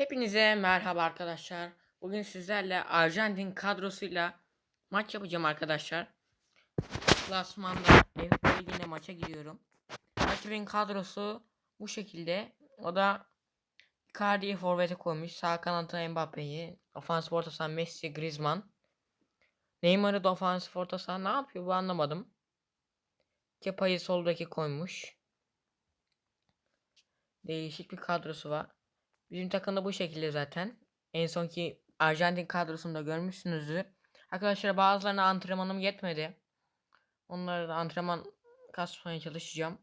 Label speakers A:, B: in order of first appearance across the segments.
A: Hepinize merhaba arkadaşlar. Bugün sizlerle Arjantin kadrosuyla maç yapacağım arkadaşlar. Klasmanda Avrupa Ligi'nde maça gidiyorum. Rakibin kadrosu bu şekilde. O da Icardi'yi forvete koymuş. Sağ kanatına Mbappe'yi. Ofans orta Messi, Griezmann. Neymar'ı da ofans orta ne yapıyor bu anlamadım. Kepa'yı soldaki koymuş. Değişik bir kadrosu var. Bizim takımda bu şekilde zaten. En sonki Arjantin kadrosunda görmüşsünüzdür. Arkadaşlar bazılarına antrenmanım yetmedi. Onlara da antrenman kasmaya çalışacağım.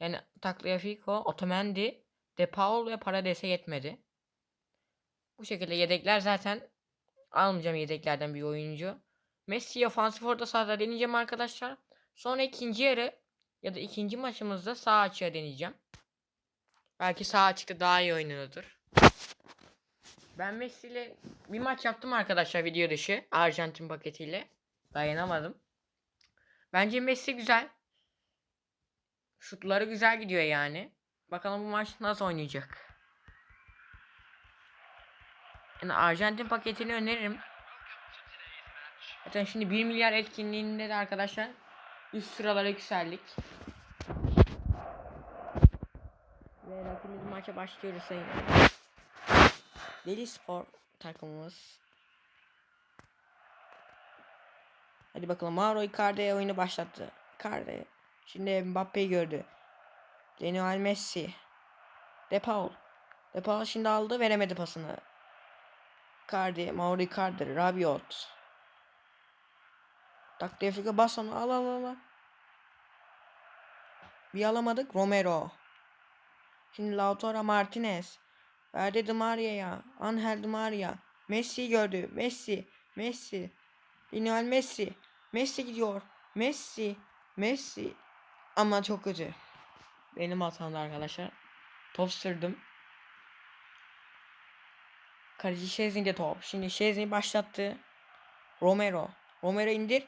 A: Yani Tagliafico, Otamendi, De Paul ve Parades'e yetmedi. Bu şekilde yedekler zaten almayacağım yedeklerden bir oyuncu. Messi'yi ofansif orta sahada deneyeceğim arkadaşlar. Sonra ikinci yarı ya da ikinci maçımızda sağ açığa deneyeceğim. Belki sağ açıkta daha iyi oynuyordur. Ben Messi ile bir maç yaptım arkadaşlar video dışı. Arjantin paketiyle. Dayanamadım. Bence Messi güzel. Şutları güzel gidiyor yani. Bakalım bu maç nasıl oynayacak. Yani Arjantin paketini öneririm. Zaten şimdi 1 milyar etkinliğinde de arkadaşlar üst sıralara yükseldik. Ve rakibimiz maça başlıyoruz sayın. Deli Spor takımımız. Hadi bakalım Mauro Icardi oyunu başlattı. Icardi. Şimdi Mbappe'yi gördü. Lionel Messi. De Paul. De Paul şimdi aldı veremedi pasını. Icardi, Mauro Icardi, Rabiot. Tagliafico bas onu al al. al. Bir alamadık Romero. Şimdi Lautaro Martinez. Verdi Di Maria'ya. Angel Di Maria. Messi gördü. Messi. Messi. Lionel Messi. Messi gidiyor. Messi. Messi. Ama çok kötü. Benim hatamdı arkadaşlar. Top sürdüm. Kaleci Şezin'de top. Şimdi Şezin'i başlattı. Romero. Romero indir.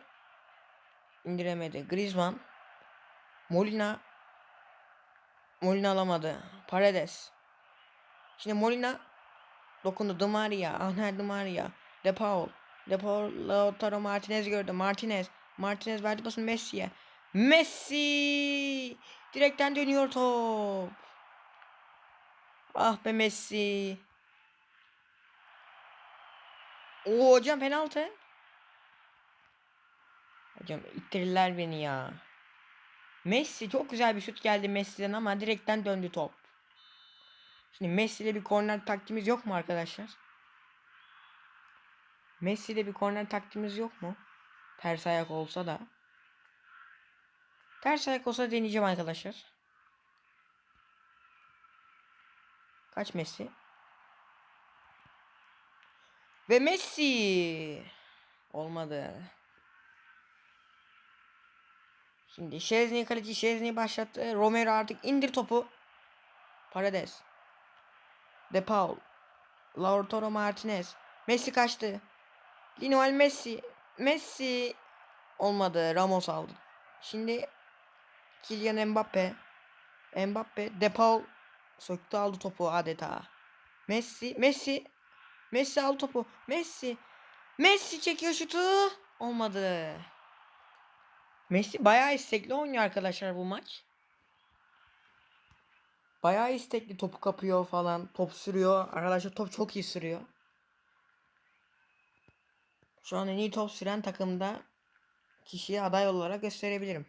A: İndiremedi. Griezmann. Molina. Molina alamadı. Paredes. Şimdi Molina dokundu. Di Maria. Angel Di Maria. De Paul. De Paul Lautaro Martinez gördü. Martinez. Martinez verdi pasını Messi'ye. Messi! Direkten dönüyor top. Ah be Messi. Oo hocam penaltı. Hocam ittirirler beni ya. Messi çok güzel bir şut geldi Messi'den ama direkten döndü top. Şimdi Messi ile bir korner taktiğimiz yok mu arkadaşlar? Messi ile bir korner taktiğimiz yok mu? Ters ayak olsa da. Ters ayak olsa deneyeceğim arkadaşlar. Kaç Messi? Ve Messi. Olmadı. Şimdi Şezni kaleci Şezni başlattı. Romero artık indir topu. Paredes. De Paul. Lautaro Martinez. Messi kaçtı. Lionel Messi. Messi. Olmadı. Ramos aldı. Şimdi Kylian Mbappe. Mbappe. De Paul. Söktü aldı topu adeta. Messi. Messi. Messi aldı topu. Messi. Messi çekiyor şutu. Olmadı. Messi bayağı istekli oynuyor arkadaşlar bu maç. Bayağı istekli topu kapıyor falan. Top sürüyor. Arkadaşlar top çok iyi sürüyor. Şu an en iyi top süren takımda kişiye aday olarak gösterebilirim.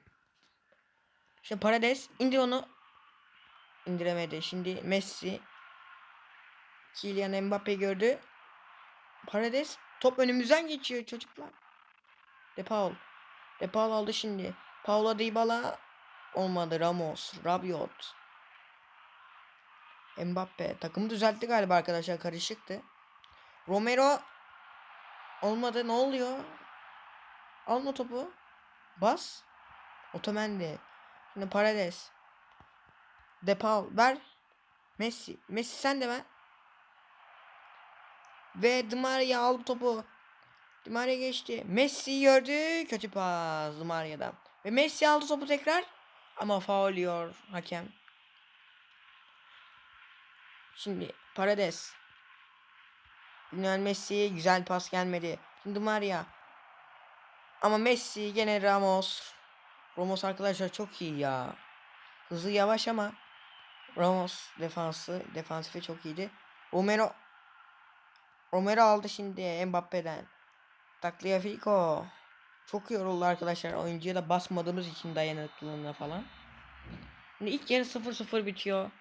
A: Şimdi Paredes indir onu. İndiremedi. Şimdi Messi Kylian Mbappe gördü. Paredes top önümüzden geçiyor çocuklar. De Paul. De Paul aldı şimdi. Paulo Dybala olmadı. Ramos, Rabiot. Mbappe takımı düzeltti galiba arkadaşlar karışıktı. Romero olmadı ne oluyor? Alma topu. Bas. Otamendi. Şimdi Paredes. De Paul ver. Messi. Messi sen de ver. Ve Di Maria aldı topu. Di Maria geçti. Messi gördü. Kötü pas Di Maria'dan. Ve Messi aldı topu tekrar. Ama faul diyor hakem. Şimdi Paredes. Lionel Messi güzel pas gelmedi. Şimdi Maria. Ama Messi gene Ramos. Ramos arkadaşlar çok iyi ya. Hızlı yavaş ama Ramos defansı defansifi çok iyiydi. Romero Romero aldı şimdi Mbappe'den. Tagliafico. Çok yoruldu arkadaşlar. Oyuncuya da basmadığımız için dayanıklılığına falan. Şimdi ilk yarı 0-0 bitiyor.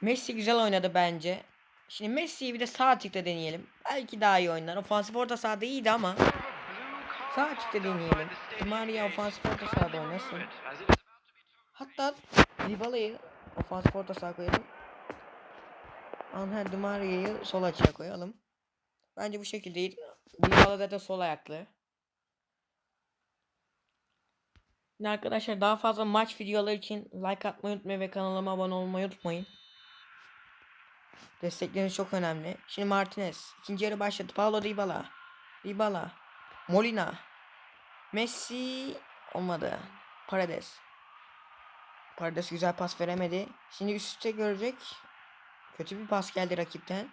A: Messi güzel oynadı bence. Şimdi Messi'yi bir de sağ açıkta deneyelim. Belki daha iyi oynar. Ofansif orta sahada iyiydi ama sağ açıkta deneyelim. Maria ofansif orta sahada oynasın. Hatta Dybala'yı ofansif orta saha koyalım. Angel Di Maria'yı sol açığa koyalım. Bence bu şekilde değil. Dybala zaten sol ayaklı. Arkadaşlar daha fazla maç videoları için like atmayı unutmayın ve kanalıma abone olmayı unutmayın. Destekleriniz çok önemli. Şimdi Martinez. ikinci yarı başladı. Paulo Dybala. Dybala. Molina. Messi. Olmadı. Paredes. Paredes güzel pas veremedi. Şimdi üst görecek. Kötü bir pas geldi rakipten.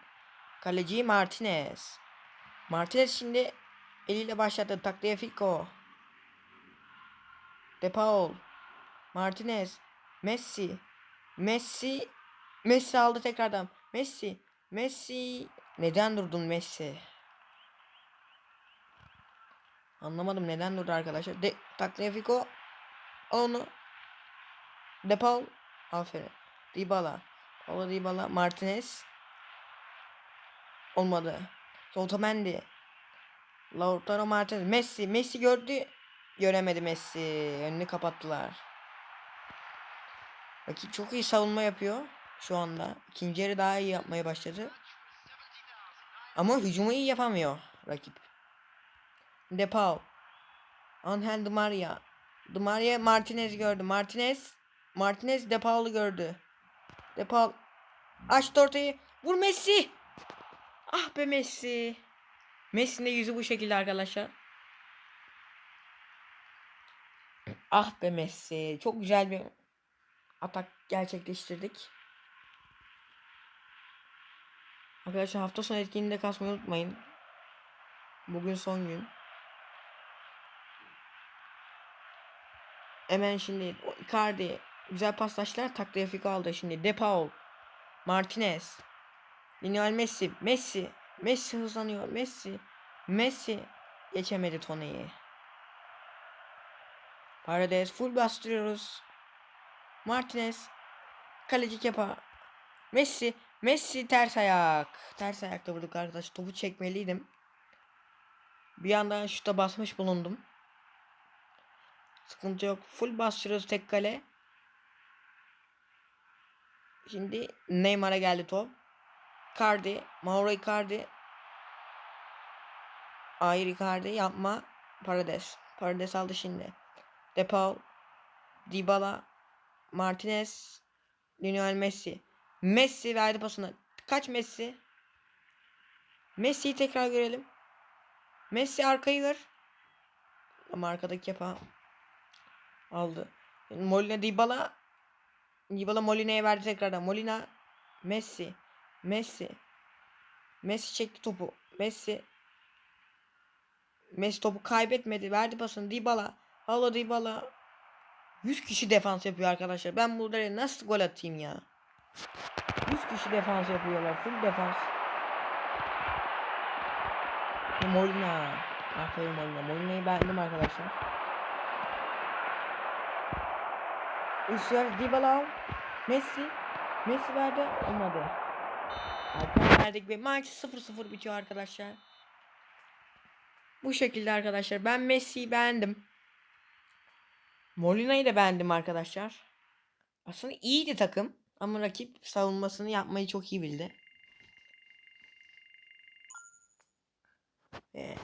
A: Kaleci Martinez. Martinez şimdi eliyle başlattı. Tagliafico. De Paul. Martinez. Messi. Messi. Messi aldı tekrardan. Messi. Messi. Neden durdun Messi? Anlamadım neden durdu arkadaşlar. De Tagliafico. Al onu. De Paul. Aferin. Dybala. Paulo Dybala. Martinez. Olmadı. Otamendi. Lautaro Martinez. Messi. Messi gördü. Göremedi Messi. Önünü kapattılar. Rakip çok iyi savunma yapıyor şu anda. İkinci yarı daha iyi yapmaya başladı. Ama hücumu iyi yapamıyor rakip. De Paul. Angel Di Maria. Di Maria Martinez gördü. Martinez. Martinez De Paul'u gördü. De Paul. Açtı ortayı. Vur Messi. Ah be Messi. Messi'nin de yüzü bu şekilde arkadaşlar. Ah be Messi. Çok güzel bir atak gerçekleştirdik. Arkadaşlar hafta sonu etkinliğinde kasmayı unutmayın. Bugün son gün. Hemen şimdi Icardi güzel paslaşlar Tagliafico aldı şimdi. De Paul, Martinez, Lionel Messi, Messi, Messi hızlanıyor. Messi, Messi geçemedi Tony'yi. Paredes full bastırıyoruz. Martinez, kaleci Kepa, Messi, Messi ters ayak. Ters ayakta vurduk arkadaş. Topu çekmeliydim. Bir yandan şuta basmış bulundum. Sıkıntı yok. Full bastırıyoruz tek kale. Şimdi Neymar'a geldi top. Icardi. Mauro Icardi. Hayır Icardi yapma. Paredes. Paredes aldı şimdi. De Paul. Dybala. Martinez. Lionel Messi. Messi verdi pasını. Kaç Messi? Messi'yi tekrar görelim. Messi arkayı ver. Ama arkadaki yapa aldı. Molina Dybala Dybala Molina'ya verdi tekrardan. Molina Messi Messi Messi çekti topu. Messi Messi topu kaybetmedi. Verdi pasını Dybala. Hala Dybala 100 kişi defans yapıyor arkadaşlar. Ben burada nasıl gol atayım ya? 100 kişi defans yapıyorlar. Full defans. Molina. Aferin Molina. Molina'yı beğendim arkadaşlar. Üstler Dybala. Messi. Messi verdi. Olmadı. Arkadan verdik ve maç 0-0 bitiyor arkadaşlar. Bu şekilde arkadaşlar. Ben Messi'yi beğendim. Molina'yı da beğendim arkadaşlar. Aslında iyiydi takım. Ama rakip savunmasını yapmayı çok iyi bildi. Ee,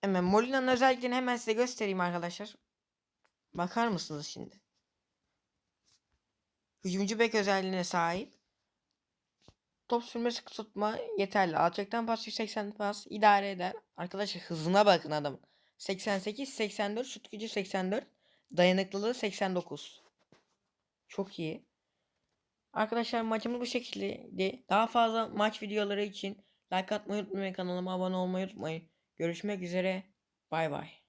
A: hemen Molina'nın özelliklerini hemen size göstereyim arkadaşlar. Bakar mısınız şimdi? Hücumcu bek özelliğine sahip. Top sürme sıkı tutma yeterli. Alçaktan pas 180 pas idare eder. Arkadaşlar hızına bakın adam. 88, 84, şut gücü 84. Dayanıklılığı 89. Çok iyi. Arkadaşlar maçımız bu şekildeydi. Daha fazla maç videoları için like atmayı unutmayın. Kanalıma abone olmayı unutmayın. Görüşmek üzere. Bay bay.